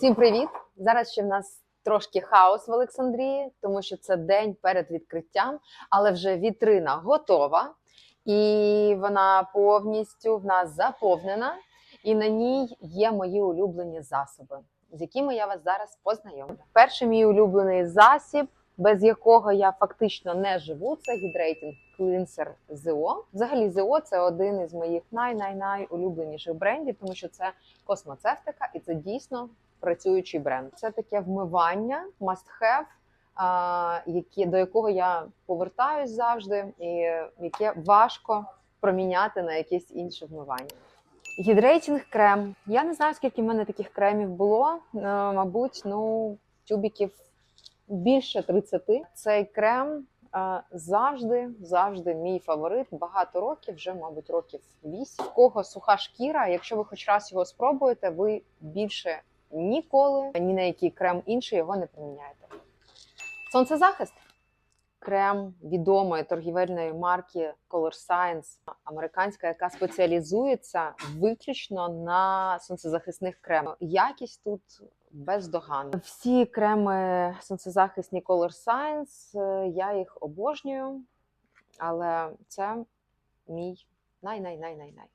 Всім привіт! Зараз ще в нас трошки хаос в Олександрії, тому що це день перед відкриттям, але вже вітрина готова, і вона повністю в нас заповнена. І на ній є мої улюблені засоби, з якими я вас зараз познайомлю. Перший мій улюблений засіб, без якого я фактично не живу, це гідрейтинг Cleanser ZO. Взагалі, ZO – це один із моїх най-най-най улюбленіших брендів, тому що це космоцевтика, і це дійсно працюючий бренд. Це таке вмивання, must have, які, до якого я повертаюсь завжди, і яке важко проміняти на якесь інше вмивання. Гідрейтінг крем. Я не знаю, скільки в мене таких кремів було. Е, Мабуть, ну, тюбіків більше 30. Цей крем е, завжди, завжди мій фаворит. Багато років, вже, мабуть, років 8. В кого суха шкіра, якщо ви хоч раз його спробуєте, ви більше ніколи ні на який крем інший його не приміняєте. Сонцезахист. Крем відомої торгівельної марки Color Science, американська, яка спеціалізується виключно на сонцезахисних кремах. Якість тут бездоганна. Всі креми сонцезахисні Color Science, е, я їх обожнюю, але це мій най-най-най-най-най.